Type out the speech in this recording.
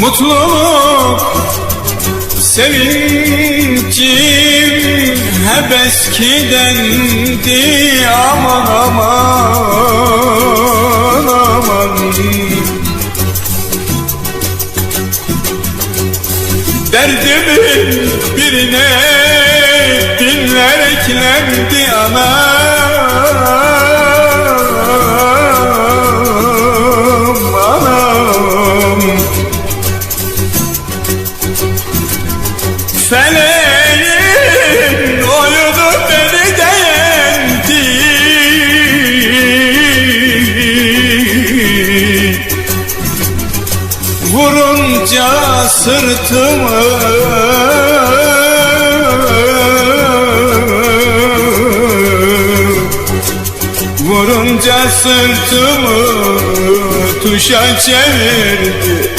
Mutluluk Sevincim hep eskidendi. Aman aman aman. Derdimin birine dinler eklendi anam Feleğin oyunu beni de yendi Vurunca sırtımı Vurunca sırtımı tuşa çevirdi